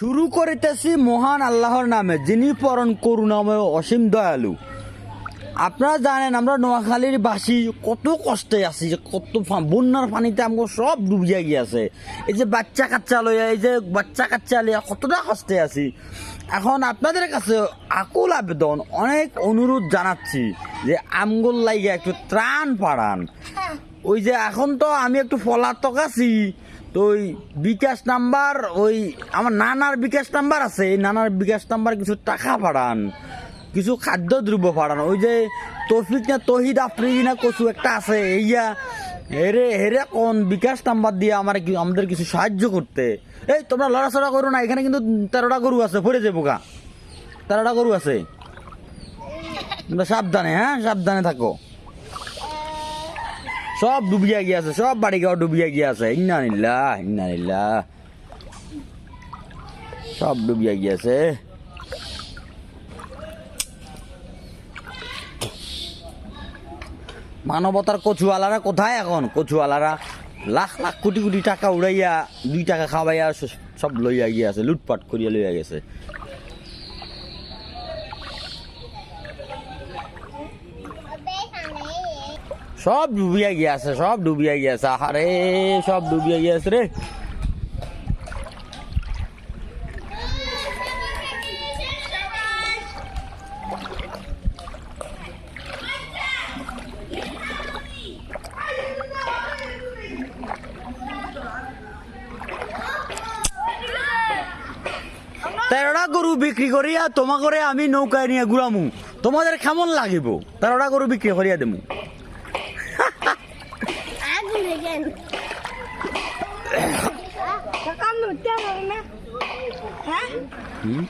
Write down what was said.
শুরু করিতেছি মহান আল্লাহর নামে, যিনি পরণ করুণাময় অসীম দয়ালু। আপনারা জানেন, আমরা নোয়াখালীর বাসী, কত কষ্টে আছি যে কত বন্যার পানিতে আমাকে সব ডুবিয়া গিয়েছে। এই যে বাচ্চা কাচ্চা লইয়া, এই যে বাচ্চা কাচ্চা লইয়া কতটা কষ্টে আছি। এখন আপনাদের কাছে আকুল আবেদন, অনেক অনুরোধ জানাচ্ছি। যে আমগুল লাইগা একটু ত্রাণ পাড়ান ওই যে এখন তো আমি একটু পলাতক আছি, তো ওই বিকাশ নাম্বার, ওই আমার নানার বিকাশ নাম্বার আছে, এই নানার বিকাশ নাম্বার কিছু টাকা পাঠান কিছু খাদ্য দ্রব্য পাঠান ওই যে তৌফিক না তহিদ আফ্রিদি না কচু একটা আছে, এইয়া হেরে হেরে কোন বিকাশ নাম্বার দিয়ে আমার আমাদের কিছু সাহায্য করতে। এই তোমরা লড়াচড়া করো না, এখানে কিন্তু তেরোটা গরু আছে, পড়ে যাব গা। তেরোটা গরু আছে। সাবধানে হ্যাঁ? সাবধানে থাকো। সব ডুবিয়া গিয়েছে সব বাড়ি ঘর ডুবিয়া গিয়েছে ইন্না নিল্লা ইন্না নিল্লা সব ডুবিয়া গিয়েছে মানবতার কচুয়ালারা কোথায় এখন? কচুয়ালারা লাখ লাখ কোটি কোটি টাকা উড়াইয়া, দুই টাকা খাওয়াইয়া সব লইয়া গিয়েছে লুটপাট করিয়া লইয়া গেছে। সব ডুবিয়া গিয়েছে, সব ডুবিয়া গিয়েছে। আরে সব ডুবিয়া গিয়েছে রে। তেরোটা গরু বিক্রি করিয়া তোমা করে আমি নৌকায় নিয়ে ঘুরামু তোমাদের কেমন লাগিব? তেরোটা গরু বিক্রি করিয়া দেবো Các con muốn.